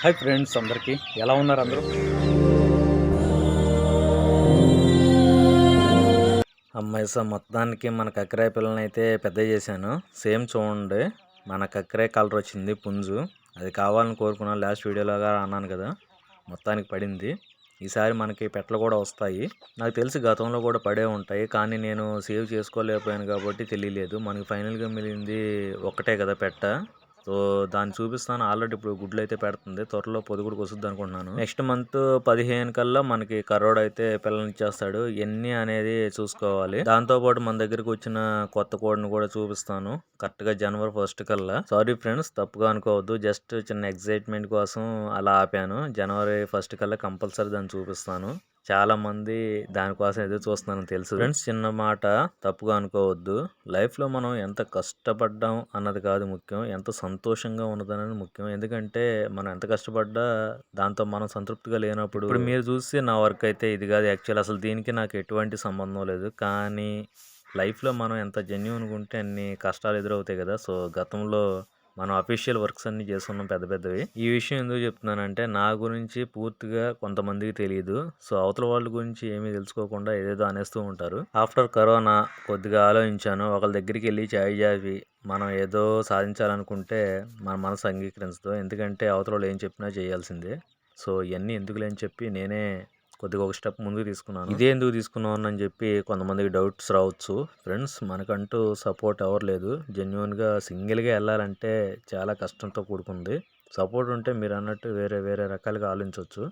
Hi friends అందరికీ. ఎలా ఉన్నారు అందరూ? అమ్మాయి సార్ మొత్తానికి మన కక్కరాయ పిల్లని అయితే పెద్ద చేశాను. సేమ్ చూడండి మన కక్కరాయ కలర్ వచ్చింది పుంజు. అది కావాలని కోరుకున్నాను లాస్ట్ వీడియోలోగా అన్నాను కదా మొత్తానికి పడింది. ఈసారి మనకి పెట్టలు కూడా వస్తాయి. నాకు తెలిసి గతంలో కూడా పడే ఉంటాయి కానీ నేను సేవ్ చేసుకోలేకపోయాను కాబట్టి తెలియలేదు. మనకి ఫైనల్గా మిగిలింది ఒక్కటే కదా పెట్ట. సో దాన్ని చూపిస్తాను. ఆల్రెడీ ఇప్పుడు గుడ్లు అయితే పెడుతుంది. త్వరలో పొదుగుడికి వస్తుంది అనుకుంటున్నాను. నెక్స్ట్ మంత్ పదిహేను కల్లా మనకి కర్రోడ్ అయితే పిల్లల్ని ఇచ్చేస్తాడు. ఎన్ని అనేది చూసుకోవాలి. దాంతో పాటు మన దగ్గరికి వచ్చిన కొత్త కోడిని కూడా చూపిస్తాను. కరెక్ట్గా జనవరి ఫస్ట్ కల్లా. సారీ ఫ్రెండ్స్ తప్పుగా అనుకోవద్దు. జస్ట్ చిన్న ఎక్సైట్మెంట్ కోసం అలా ఆపాను. జనవరి ఫస్ట్ కల్లా కంపల్సరీ దాన్ని చూపిస్తాను. చాలా మంది దానికోసం ఎదురు చూస్తున్నారని తెలుసు. ఫ్రెండ్స్ చిన్న మాట తప్పుగా అనుకోవద్దు. లైఫ్లో మనం ఎంత కష్టపడ్డాం అన్నది కాదు ముఖ్యం. ఎంత సంతోషంగా ఉన్నదనేది ముఖ్యం. ఎందుకంటే మనం ఎంత కష్టపడ్డా దాంతో మనం సంతృప్తిగా లేనప్పుడు ఇప్పుడు మీరు చూసి నా వర్క్ అయితే ఇది కాదు. యాక్చువల్ అసలు దీనికి నాకు ఎటువంటి సంబంధం లేదు. కానీ లైఫ్లో మనం ఎంత జెన్యున్గా ఉంటే అన్ని కష్టాలు ఎదురవుతాయి కదా. సో గతంలో మనం అఫీషియల్ వర్క్స్ అన్ని చేస్తున్నాం పెద్ద పెద్దవి. ఈ విషయం ఎందుకు చెప్తున్నానంటే నా గురించి పూర్తిగా కొంతమందికి తెలియదు సో అవతల వాళ్ళ గురించి ఏమీ తెలుసుకోకుండా ఏదేదో అనేస్తూ ఉంటారు. ఆఫ్టర్ కరోనా కొద్దిగా ఆలోచించాను. ఒకళ్ళ దగ్గరికి వెళ్ళి చాయ్ జావి మనం ఏదో సాధించాలనుకుంటే మన మనసు అంగీకరించదు. ఎందుకంటే అవతల వాళ్ళు ఏం చెప్పినా చేయాల్సిందే. సో ఇవన్నీ ఎందుకులేని చెప్పి నేనే కొద్దిగా ఒక స్టెప్ ముందుకు తీసుకున్నాను. ఇదే ఎందుకు తీసుకున్నాను అని చెప్పి కొంతమందికి డౌట్స్ రావచ్చు. ఫ్రెండ్స్ మనకంటూ సపోర్ట్ ఎవరు లేదు. జెన్యున్గా సింగిల్గా వెళ్ళాలంటే చాలా కష్టంతో కూడుకుంది. సపోర్ట్ ఉంటే మీరు అన్నట్టు వేరే వేరే రకాలుగా ఆలోచించవచ్చు.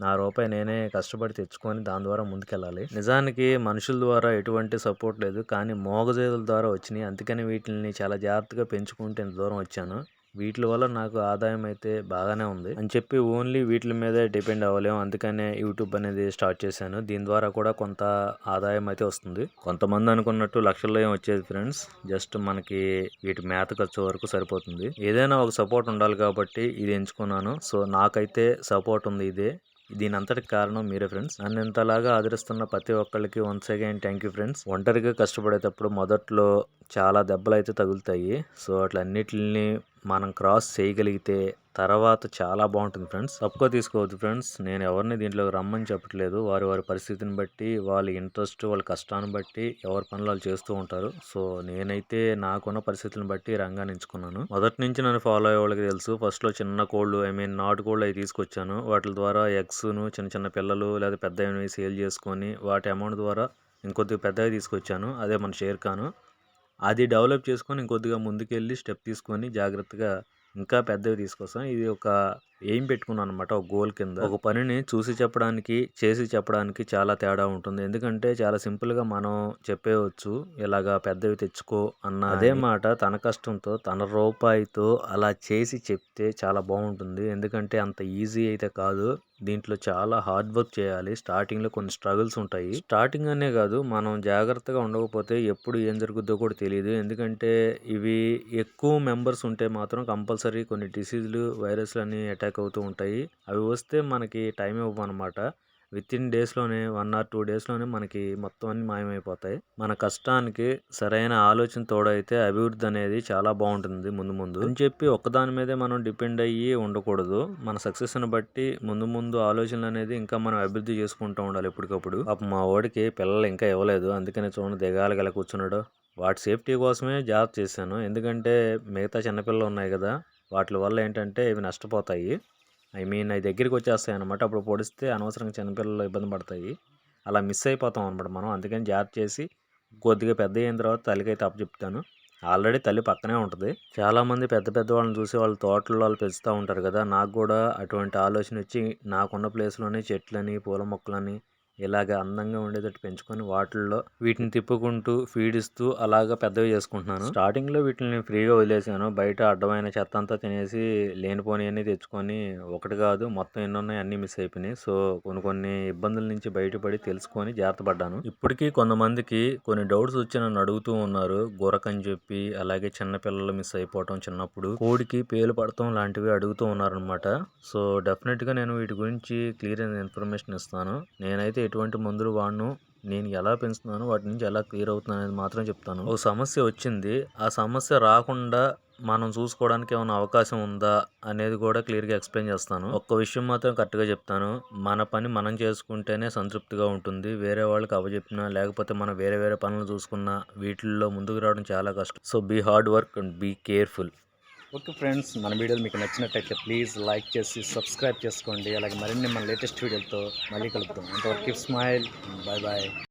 నా రూపాయి నేనే కష్టపడి తెచ్చుకొని దాని ద్వారా ముందుకెళ్ళాలి. నిజానికి మనుషుల ద్వారా ఎటువంటి సపోర్ట్ లేదు. కానీ మోగజేదుల ద్వారా వచ్చినాయి. అందుకని వీటిని చాలా జాగ్రత్తగా పెంచుకుంటే ఇంత దూరం వచ్చాను. వీటి వల్ల నాకు ఆదాయం అయితే బాగానే ఉంది. అని చెప్పి ఓన్లీ వీటి మీదే డిపెండ్ అవ్వలేము. అందుకనే యూట్యూబ్ అనేది స్టార్ట్ చేశాను. దీని ద్వారా కూడా కొంత ఆదాయం అయితే వస్తుంది. కొంతమంది అనుకున్నట్టు లక్షల్లో ఏం వచ్చేది ఫ్రెండ్స్? జస్ట్ మనకి వీటి మేత ఖర్చు వరకు సరిపోతుంది. ఏదైనా ఒక సపోర్ట్ ఉండాలి కాబట్టి ఇది ఎంచుకున్నాను. సో నాకైతే సపోర్ట్ ఉంది ఇదే. దీని అంతటికి కారణం మీరే ఫ్రెండ్స్. నన్ను ఇంతలాగా ఆదరిస్తున్న ప్రతి ఒక్కరికి once again thank you friends ఒంటరిగా కష్టపడేటప్పుడు మొదట్లో చాలా దెబ్బలు అయితే తగులుతాయి. సో అట్లన్నిటిని మనం క్రాస్ చేయగలిగితే తర్వాత చాలా బాగుంటుంది ఫ్రెండ్స్. తక్కువ తీసుకోవద్దు ఫ్రెండ్స్. నేను ఎవరిని దీంట్లో రమ్మని చెప్పట్లేదు. వారి వారి పరిస్థితిని బట్టి వాళ్ళ ఇంట్రెస్ట్ వాళ్ళ కష్టాన్ని బట్టి ఎవరి పనులు వాళ్ళు చేస్తూ ఉంటారు. సో నేనైతే నాకున్న పరిస్థితులను బట్టి రంగాన్ని ఎంచుకున్నాను మొదటి నుంచి నన్ను ఫాలో అయ్యే వాళ్ళకి తెలుసు. ఫస్ట్లో చిన్న కోళ్ళు ఐ మీన్ నాటు కోళ్ళు అవి తీసుకొచ్చాను. వాటి ద్వారా ఎగ్స్ను చిన్న చిన్న పిల్లలు లేదా పెద్ద సేల్ చేసుకొని వాటి అమౌంట్ ద్వారా ఇంకొద్దిగా పెద్దగా తీసుకొచ్చాను. అదే మన షేర్ ఖాను అది డెవలప్ చేసుకొని ఇంకొద్దిగా ముందుకెళ్ళి స్టెప్ తీసుకొని జాగ్రత్తగా ఇంకా పెద్దవి తీసుకొస్తాం ఇది ఒక ఎయిమ్ పెట్టుకున్నాను అనమాట ఒక గోల్ కింద. ఒక పనిని చూసి చెప్పడానికి చేసి చెప్పడానికి చాలా తేడా ఉంటుంది. ఎందుకంటే చాలా సింపుల్గా మనం చెప్పేయచ్చు ఇలాగా పెద్దవి తెచ్చుకో అన్న అదే మాట తన కష్టంతో తన రూపాయితో అలా చేసి చెప్తే చాలా బాగుంటుంది. ఎందుకంటే అంత ఈజీ అయితే కాదు. దీంట్లో చాలా హార్డ్ వర్క్ చేయాలి. స్టార్టింగ్లో కొన్ని స్ట్రగుల్స్ ఉంటాయి. స్టార్టింగ్ అనే కాదు మనం జాగ్రత్తగా ఉండకపోతే ఎప్పుడు ఏం జరుగుద్దో కూడా తెలియదు ఎందుకంటే ఇవి ఎక్కువ మెంబర్స్ ఉంటే మాత్రం కంపల్సరీ కొన్ని డిసీజులు వైరస్లు అని అటాక్ అవుతూ ఉంటాయి. అవి వస్తే మనకి టైం ఇవ్వమన్నమాట. విత్ ఇన్ డేస్లోనే వన్ ఆర్ టూ డేస్లోనే మనకి మొత్తం అన్ని మాయమైపోతాయి. మన కష్టానికి సరైన ఆలోచన తోడైతే అభివృద్ధి అనేది చాలా బాగుంటుంది ముందు ముందు. అని చెప్పి ఒక్కదాని మీదే మనం డిపెండ్ అయ్యి ఉండకూడదు. మన సక్సెస్ని బట్టి ముందు ముందు ఆలోచనలు అనేది ఇంకా మనం అభివృద్ధి చేసుకుంటూ ఉండాలి ఎప్పటికప్పుడు. అప్పుడు మా వాడికి పిల్లలు ఇంకా ఇవ్వలేదు. అందుకని చూడండి దిగాలి గల కూర్చున్నాడు. వాటి సేఫ్టీ కోసమే జాబ్ చేశాను. ఎందుకంటే మిగతా చిన్నపిల్లలు ఉన్నాయి కదా వాటి వల్ల ఏంటంటే ఇవి నష్టపోతాయి. ఐ మీన్ అవి దగ్గరికి వచ్చేస్తాయి అనమాట అప్పుడు పొడిస్తే అనవసరంగా చిన్నపిల్లలు ఇబ్బంది పడతాయి. అలా మిస్ అయిపోతాం అనమాట మనం. అందుకని జాబ్ చేసి కొద్దిగా పెద్ద అయిన తర్వాత తల్లికైతే అప్పు చెప్తాను. ఆల్రెడీ తల్లి పక్కనే ఉంటుంది. చాలామంది పెద్ద పెద్ద వాళ్ళని చూసి వాళ్ళ తోటల్లో వాళ్ళు పెంచుతూ ఉంటారు కదా. నాకు కూడా అటువంటి ఆలోచన వచ్చి నాకున్న ప్లేస్లోనే చెట్లని పూల మొక్కలని ఇలాగ అందంగా ఉండేటట్టు పెంచుకొని వాటిల్లో వీటిని తిప్పుకుంటూ ఫీడ్ ఇస్తూ అలాగా పెద్దవి చేసుకుంటున్నాను. స్టార్టింగ్లో వీటిని ఫ్రీగా వదిలేసాను. బయట అడ్డమైన చెత్త అంతా తినేసి లేనిపోని అన్ని తెచ్చుకొని ఒకటి కాదు మొత్తం ఎన్ని ఉన్నాయి అన్ని మిస్ అయిపోయినాయి. సో కొన్ని కొన్ని ఇబ్బందుల నుంచి బయటపడి తెలుసుకొని జాగ్రత్త పడ్డాను. ఇప్పటికీ కొంతమందికి కొన్ని డౌట్స్ వచ్చి నన్ను అడుగుతూ ఉన్నారు. గురకని చెప్పి అలాగే చిన్న పిల్లలు మిస్ అయిపోవటం చిన్నప్పుడు కోడికి పేలు పడటం లాంటివి అడుగుతూ ఉన్నారనమాట సో డెఫినెట్గా నేను వీటి గురించి క్లియర్ అయిన ఇన్ఫర్మేషన్ ఇస్తాను. నేనైతే ఎటువంటి మందులు వాడను నేను ఎలా పెంచుతున్నాను వాటి నుంచి ఎలా క్లియర్ అవుతున్నాను అనేది మాత్రం చెప్తాను. ఒక సమస్య వచ్చింది. ఆ సమస్య రాకుండా మనం చూసుకోవడానికి ఏమైనా అవకాశం ఉందా అనేది కూడా క్లియర్గా ఎక్స్ప్లెయిన్ చేస్తాను. ఒక్క విషయం మాత్రం కరెక్ట్గా చెప్తాను. మన పని మనం చేసుకుంటేనే సంతృప్తిగా ఉంటుంది. వేరే వాళ్ళకి అవజెప్పినా లేకపోతే మనం వేరే వేరే పనులు చూసుకున్నా వీటిల్లో ముందుకు రావడం చాలా కష్టం. So be hard work and be careful okay friends మన వీడియోలు మీకు నచ్చినట్టయితే ప్లీజ్ లైక్ చేసి సబ్స్క్రైబ్ చేసుకోండి. అలాగే మరిన్ని మన లేటెస్ట్ వీడియోలతో మళ్ళీ కలుపుతాం అంతవరకు స్మైల్ బాయ్ బాయ్